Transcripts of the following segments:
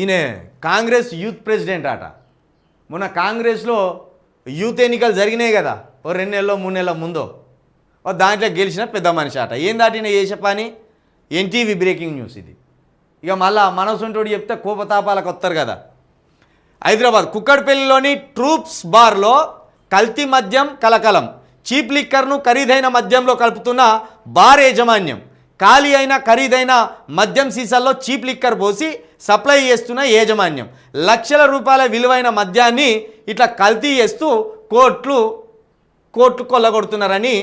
ఈయన Congress youth president అట మొన్న కాంగ్రెస్లో యూత్ ఎన్నికలు జరిగినాయి కదా. ఓ రెండు నెలలో మూడు నెలల ముందో. ఓ దాంట్లో గెలిచిన పెద్ద మనిషి అట ఏం దాటిన చేసే పని? ఎన్టీవీ బ్రేకింగ్ న్యూస్ ఇది. ఇక మళ్ళా మనసుంటోడు చెప్తే కోపతాపాలకు వస్తారు కదా. హైదరాబాద్ కుక్కడపల్లిలోని ట్రూప్స్ బార్లో కల్తీ మద్యం కలకలం. చీప్ లిక్కర్ను ఖరీదైన మద్యంలో కలుపుతున్న బార్ యాజమాన్యం. ఖాళీ అయిన ఖరీదైన మద్యం సీసాల్లో చీప్ లిక్కర్ పోసి సప్లై చేస్తున్న యాజమాన్యం. లక్షల రూపాయల విలువైన మద్యాన్ని ఇట్లా కల్తీ చేస్తూ కోట్లు కోట్లు కొల్లగొడుతున్నారని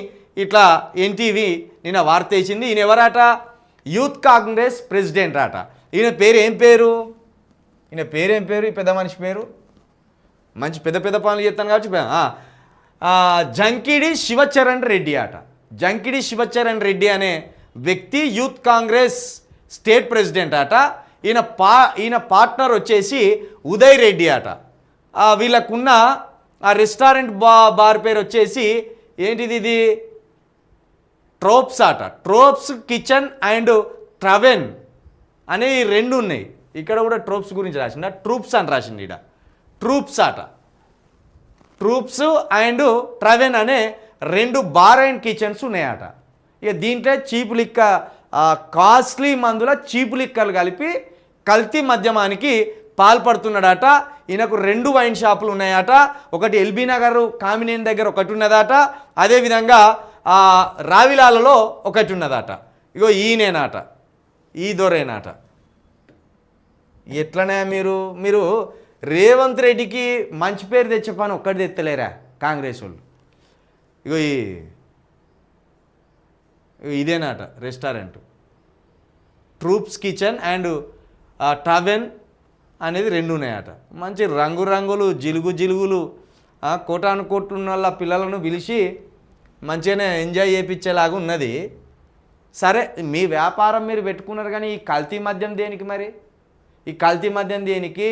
ఇట్లా ఎన్టీవీ నిన్న వార్త వేసింది. ఈయన ఎవరాట? యూత్ కాంగ్రెస్ ప్రెసిడెంట్ అట ఈయన పేరు ఏం పేరు? ఈయన పేరేం పేరు? ఈ పెద్ద మనిషి పేరు? మంచి పెద్ద పెద్ద పనులు చెప్తాను కాబట్టి జంకిడి శివచరణ్ రెడ్డి అట జంకిడి శివచరణ్ రెడ్డి అనే వ్యక్తి యూత్ కాంగ్రెస్ స్టేట్ ప్రెసిడెంట్ అట ఈయన పా ఈయన పార్ట్నర్ వచ్చేసి ఉదయ్ రెడ్డి అట వీళ్ళకున్న ఆ రెస్టారెంట్ బా బార్ పేరు వచ్చేసి ఏంటిది ఇది? ట్రోప్స్ అట ట్రోప్స్ కిచెన్ అండ్ ట్రవెన్ అనే రెండు ఉన్నాయి. ఇక్కడ కూడా ట్రోప్స్ గురించి రాసిండ? ట్రూప్స్ అని రాసింది ఇక్కడ ట్రూప్స్ అట ట్రూప్స్ అండ్ ట్రవెన్ అనే రెండు బార్ అండ్ కిచెన్స్ ఉన్నాయట ఇక దీంట్లో చీపు లిక్క కాస్ట్లీ మందుల చీపు లిక్కలు కలిపి కల్తీ మద్యమానికి పాల్పడుతున్నాడట. ఈయనకు రెండు వైన్ షాపులు ఉన్నాయట. ఒకటి ఎల్బీ నగర్ కామినేని దగ్గర ఒకటి ఉన్నదట అదేవిధంగా ఆ, రావిలాలలో ఒకటి ఉన్నదట ఇగో ఈయనేనాట. ఈ దొరేనాట. ఎట్లనే మీరు మీరు రేవంత్ రెడ్డికి మంచి పేరు తెచ్చే పని ఒక్కటి తెత్తలేరా కాంగ్రెస్ వాళ్ళు? ఇగో ఈ ఇదేనాట restaurant. Troops kitchen and tavern అనేది రెండు ఉన్నాయట. మంచి రంగురంగులు జిలుగు జిలుగులు కోటాను కోట్టున్న వాళ్ళ పిల్లలను పిలిచి మంచిగానే ఎంజాయ్ చేయించేలాగా ఉన్నది. సరే మీ వ్యాపారం మీరు పెట్టుకున్నారు కానీ ఈ కల్తీ మద్యం దేనికి మరి? ఈ కల్తీ మద్యం దేనికి?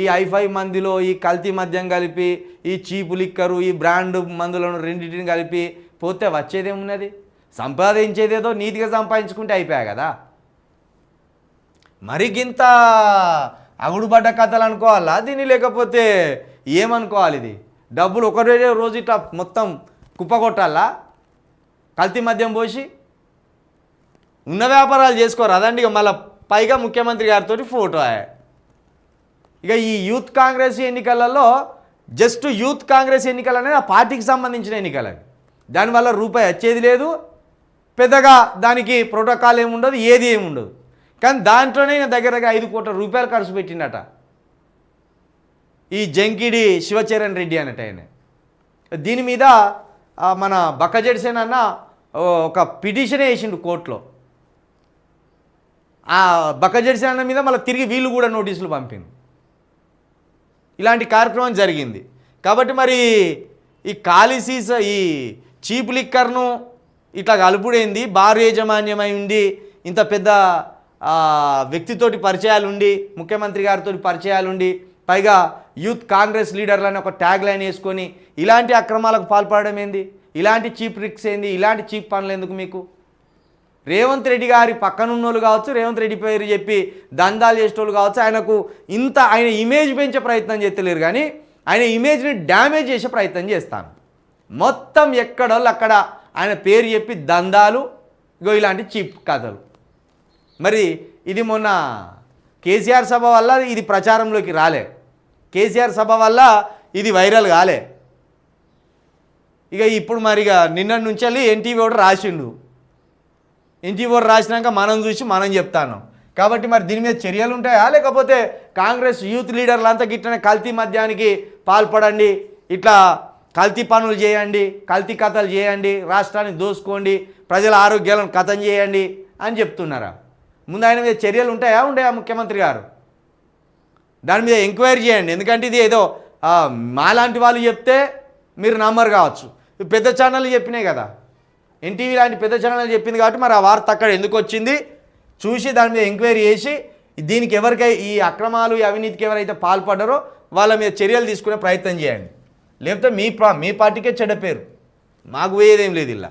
ఈ ఐఫై మందిలో ఈ కల్తీ మద్యం కలిపి ఈ చీపు లిక్కరు ఈ బ్రాండ్ మందులను రెండింటిని కలిపి పోతే వచ్చేదేమున్నది? సంపాదించేదేదో నీతిగా సంపాదించుకుంటే అయిపోయా కదా? మరి గింత అగుడుబడ్డ కథలు అనుకోవాలా? దీన్ని లేకపోతే ఏమనుకోవాలి ఇది? డబ్బులు ఒకరే రోజు ఇట్లా మొత్తం కుప్పగొట్టాలా? కల్తీ మద్యం పోసి ఉన్న వ్యాపారాలు చేసుకోరు? అదండి ఇక మళ్ళీ పైగా ముఖ్యమంత్రి గారితో ఫోటో ఇక ఈ యూత్ కాంగ్రెస్ ఎన్నికలలో జస్ట్ యూత్ కాంగ్రెస్ ఎన్నికలు అనేది ఆ పార్టీకి సంబంధించిన ఎన్నికలు. దానివల్ల రూపాయి వచ్చేది లేదు. పెద్దగా దానికి ప్రోటోకాల్ ఏముండదు ఏది ఏముండదు. కానీ దాంట్లోనే దగ్గరగా ఐదు కోట్ల రూపాయలు ఖర్చు పెట్టిండట. ఈ జంకిడి శివచరణ్ రెడ్డి అనట ఆయన. దీని మీద మన బక్కజెడ్సేన్ అన్న ఒక పిటిషన్ వేసిండు కోర్టులో. ఆ బక్కజెడ్సేన్ అన్న మీద మళ్ళీ తిరిగి వీళ్ళు కూడా నోటీసులు పంపింది ఇలాంటి కార్యక్రమం జరిగింది. కాబట్టి మరి ఈ కాలిసీస్ ఈ చీప్ లిక్కర్ను ఇట్లా కలుపుడైంది బారు యాజమాన్యమై ఉండి ఇంత పెద్ద వ్యక్తితోటి పరిచయాలు ఉండి ముఖ్యమంత్రి గారితో పరిచయాలుండి పైగా యూత్ కాంగ్రెస్ లీడర్లని ఒక ట్యాగ్ లైన్ వేసుకొని ఇలాంటి అక్రమాలకు పాల్పడడం ఏంది? ఇలాంటి చీప్ ట్రిక్స్ ఏంది? ఇలాంటి చీప్ పనులు ఎందుకు మీకు? రేవంత్ రెడ్డి గారి పక్కనున్నోళ్ళు కావచ్చు రేవంత్ రెడ్డి పేరు చెప్పి దందాలు చేసేటోళ్ళు కావచ్చు ఆయనకు ఇంత ఆయన ఇమేజ్ పెంచే ప్రయత్నం చేస్తలేరు కానీ ఆయన ఇమేజ్ని డ్యామేజ్ చేసే ప్రయత్నం చేస్తాను. మొత్తం ఎక్కడోళ్ళు అక్కడ ఆయన పేరు చెప్పి దందాలు ఇగో ఇలాంటి చీప్ కథలు. మరి ఇది మొన్న కేసీఆర్ సభ వల్ల ఇది ప్రచారంలోకి రాలే. కేసీఆర్ సభ వల్ల ఇది వైరల్ కాలే. ఇక ఇప్పుడు మరి ఇక నిన్న నుంచి వెళ్ళి ఎన్టీవీ ఒకటి రాసిండు. ఎన్టీవీ ఒకటి రాసినాక మనం చూసి మనం చెప్తాను. కాబట్టి మరి దీని మీద చర్యలు ఉంటాయా? లేకపోతే కాంగ్రెస్ యూత్ లీడర్లంతా గిట్టనే గిట్లనే కల్తీ మద్యానికి పాల్పడండి ఇట్లా కల్తీ పనులు చేయండి కల్తీ కథలు చేయండి రాష్ట్రాన్ని దోసుకోండి ప్రజల ఆరోగ్యాలను కథం చేయండి అని చెప్తున్నారా? ముందు ఆయన మీద చర్యలు ఉంటాయా? ఉండయా ముఖ్యమంత్రి గారు? దాని మీద ఎంక్వైరీ చేయండి. ఎందుకంటే ఇది ఏదో మాలాంటి వాళ్ళు చెప్తే మీరు నమ్మరు కావచ్చు. పెద్ద ఛానల్ చెప్పినాయి కదా. ఎన్టీవీ లాంటి పెద్ద ఛానల్ చెప్పింది కాబట్టి మరి ఆ వార్త అక్కడ ఎందుకు వచ్చింది? చూసి దాని మీద ఎంక్వైరీ చేసి దీనికి ఎవరికై ఈ అక్రమాలు ఈ అవినీతికి ఎవరైతే పాల్పడ్డారో వాళ్ళ మీద చర్యలు తీసుకునే ప్రయత్నం చేయండి. లేకపోతే మీ ప్రా మీ పార్టీకే చెడ్డ పేరు. మాకు పోయేదేం లేదు ఇలా.